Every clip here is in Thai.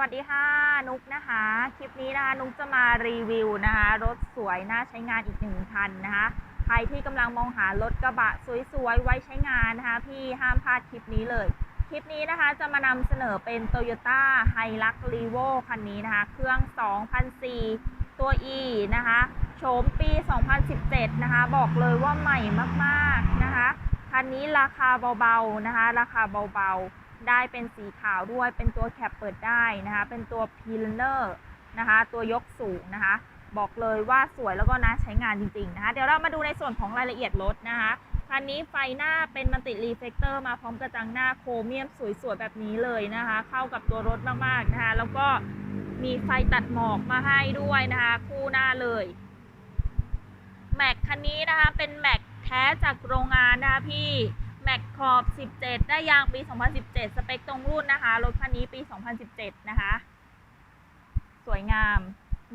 วัสดีค่ะ นุกนะคะ คลิปนี้นะคะนุกจะมารีวิวนะคะ รถสวยน่าใช้งานอีกหนึ่งคันนะคะ ใครที่กำลังมองหารถกระบะสวยๆ ไว้ใช้งานนะคะ พี่ห้ามพลาดคลิปนี้เลย คลิปนี้นะคะจะมานำเสนอเป็น Toyota h i l u x r e v o คันนี้นะคะ เครื่อง2004ตัว E นะคะ โฉมปี 2017 นะคะ บอกเลยว่าใหม่มากๆนะคะ คันนี้ราคาเบาๆนะคะ ราคาเบาๆ ได้เป็นสีขาวด้วย เป็นตัวแคปเปิดได้นะคะ เป็นตัวพิลเนอร์นะคะ ตัวยกสูงนะคะ บอกเลยว่าสวยแล้วก็น่าใช้งานจริงๆนะคะ เดี๋ยวเรามาดูในส่วนของรายละเอียดรถนะคะคันนี้ไฟหน้าเป็นมันติรีเฟกเตอร์มาพร้อมกระจังหน้าโครเมียมสวยๆแบบนี้เลยนะคะ เข้ากับตัวรถมากๆนะคะ แล้วก็มีไฟตัดหมอกมาให้ด้วยนะคะ คู่หน้าเลยแม็กคันนี้นะคะเป็นแม็กแท้จากโรงงานนะคะพี่ ม็กขอบ 17 ได้ยางปี 2017 สเปคตรงรุ่นนะคะ รถคันนี้ปี 2017 นะคะ สวยงาม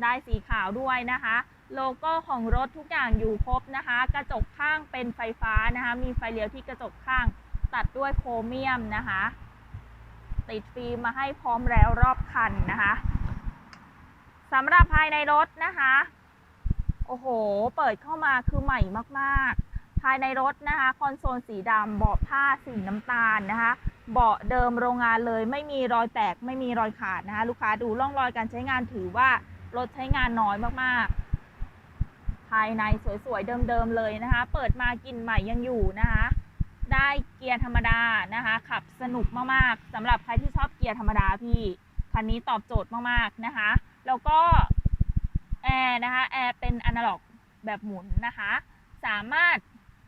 ได้สีขาวด้วยนะคะ โลโก้ของรถทุกอย่างอยู่ครบนะคะ กระจกข้างเป็นไฟฟ้านะคะ มีไฟเลี้ยวที่กระจกข้างตัดด้วยโครเมียมนะคะ ติดฟิล์มมาให้พร้อมแล้วรอบคันนะคะสำหรับภายในรถนะคะ โอ้โห เปิดเข้ามาคือใหม่มาก ๆ ภายในรถนะคะ คอนโซลสีดำเบาะผ้าสีน้ำตาลนะคะ เบาะเดิมโรงงานเลย ไม่มีรอยแตกไม่มีรอยขาดนะคะ ลูกค้าดูร่องรอยการใช้งานถือว่ารถใช้งานน้อยมากๆ ภายในสวยๆ เดิมๆเลยนะคะ เปิดมากินใหม่ยังอยู่นะคะ ได้เกียร์ธรรมดานะคะ ขับสนุกมากๆสำหรับใครที่ชอบเกียร์ธรรมดาพี่คันนี้ตอบโจทย์มากๆนะคะ แล้วก็แอร์นะคะแอร์เป็นอนาล็อกแบบหมุนนะคะ สามารถ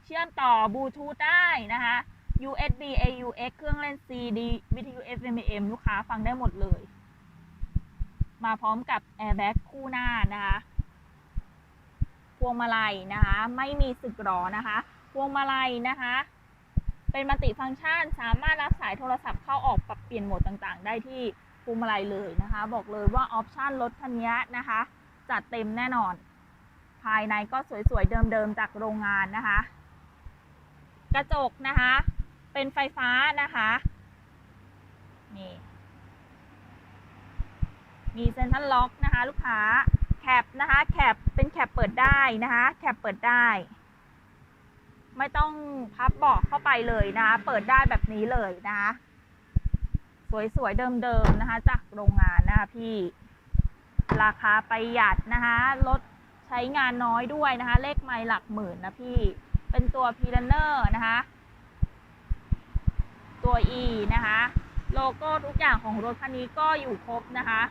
เชื่อมต่อบลูทูธได้นะคะ USB AUX เครื่องเล่น CD วิทยุ FMM ลูกค้าฟังได้หมดเลย มาพร้อมกับ Airbag คู่หน้านะคะพวงมาลัยนะคะ ไม่มีสึกหรอนะคะ พวงมาลัยนะคะ เป็นมัลติฟังก์ชันสามารถรับสายโทรศัพท์เข้าออกปรับเปลี่ยนโหมดต่างๆ ได้ที่พวงมาลัยเลยนะคะ บอกเลยว่าออปชันรถคันนี้นะคะ จัดเต็มแน่นอน ภายในก็สวยๆ เดิมๆ จากโรงงานนะคะ กระจกนะคะ เป็นไฟฟ้านะคะนี่มีเซ็นทรัลล็อกนะคะ ลูกค้าแคปนะคะแคปเป็นแคปเปิดได้นะคะแคปเปิดได้ ไม่ต้องพับเบาะเข้าไปเลยนะคะ เปิดได้แบบนี้เลยนะคะสวยๆเดิมๆนะคะ จากโรงงานนะคะพี่ราคาประหยัดนะคะรถใช้งานน้อยด้วยนะคะ เลขไมล์หลักหมื่นนะพี่ เป็นตัวพีลันเนอร์นะคะ ตัว E นะคะ โลโก้ทุกอย่างของรถคันนี้ก็อยู่ครบนะคะ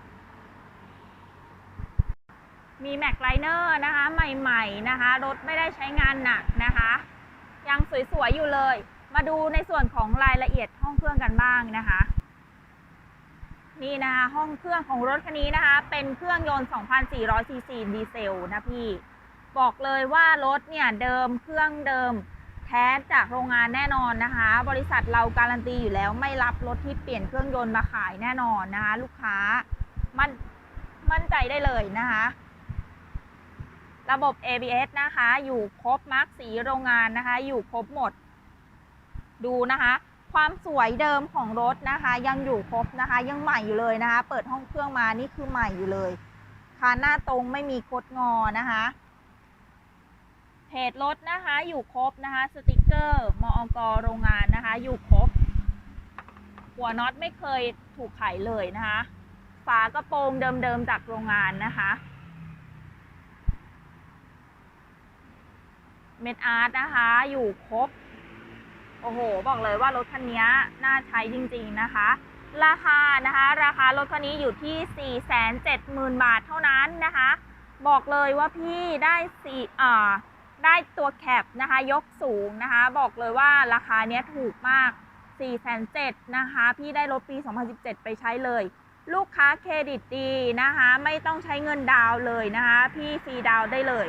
มีแม็กไลเนอร์นะคะ ใหม่ๆนะคะ รถไม่ได้ใช้งานหนักนะคะ ยังสวยๆอยู่เลย มาดูในส่วนของรายละเอียดห้องเครื่องกันบ้างนะคะนี่นะคะห้องเครื่องของรถคันนี้นะคะ เป็นเครื่องยนต์ 2,400ซีซีดีเซลนะพี่ บอกเลยว่ารถเนี่ยเดิมเครื่องเดิมแท้จากโรงงานแน่นอนนะคะ บริษัทเราการันตีอยู่แล้วไม่รับรถที่เปลี่ยนเครื่องยนต์มาขายแน่นอนนะคะ ลูกค้ามั่นมั่นใจได้เลยนะคะ ระบบ ABS นะคะ อยู่ครบมาร์กสีโรงงานนะคะ อยู่ครบหมด ดูนะคะ ความสวยเดิมของรถนะคะ ยังอยู่ครบนะคะ ยังใหม่อยู่เลยนะคะ เปิดห้องเครื่องมานี่คือใหม่อยู่เลยคานหน้าตรงไม่มีคดงอนะคะ จรถนะคะอยู่ครบนะคะ สติกเกอร์มอกโรงงานนะคะ อยู่ครบ หัวน็อตไม่เคยถูกไขเลยนะคะ ฝากระโปรงเดิมๆจากโรงงานนะคะเม็ดอาร์ตนะคะ อยู่ครบ โอ้โห บอกเลยว่ารถคันนี้น่าใช้จริงๆนะคะ ราคานะคะ ราคารถคันนี้อยู่ที่ 470,000 บาทเท่านั้นนะคะ บอกเลยว่าพี่ได้สี่อ่า ได้ตัวแคปนะคะยกสูงนะคะ บอกเลยว่าราคาเนี้ยถูกมาก 4 7 0 0 0นะคะ พี่ได้รถปี 2017 ไปใช้เลย ลูกค้าเครดิตดีนะคะ ไม่ต้องใช้เงินดาวเลยนะคะ พี่ฟรีดาวได้เลย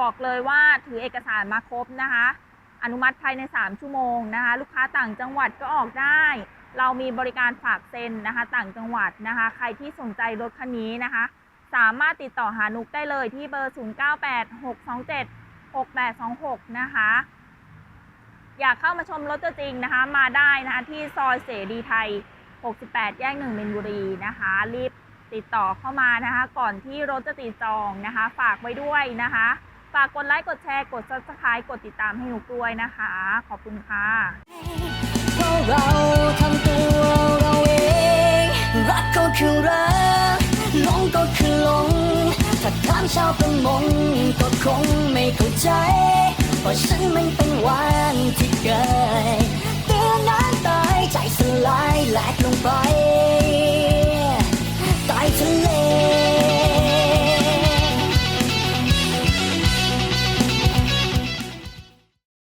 บอกเลยว่าถือเอกสารมาครบนะคะ อนุมัติภายใน 3 ชั่วโมงนะคะ ลูกค้าต่างจังหวัดก็ออกได้ เรามีบริการฝากเซ็นนะคะ ต่างจังหวัดนะคะ ใครที่สนใจรถคันนี้นะคะสามารถติดต่อหานุกได้เลยที่เบอร์ 098627 6826 นะคะ อยากเข้ามาชมรถตัวจริงนะคะ มาได้นะคะที่ซอยเสรีไทย 68 แยกหนึ่งมินบุรีนะคะ รีบติดต่อเข้ามานะคะ ก่อนที่รถจะติดจองนะคะ ฝากไว้ด้วยนะคะ ฝากกดไลค์กดแชร์กด subscribe กดติดตามให้หนุกด้วยนะคะ ขอบคุณค่ะเพราะเราทำตัวเราเองรักก็คือรักหลงก็คือหลงามชาวเป็นมงก็คงไม่เข้าใจว่าฉันมันเป็นวันที่เกิดเตือนน้ำตายใจสลายแหลกลงไป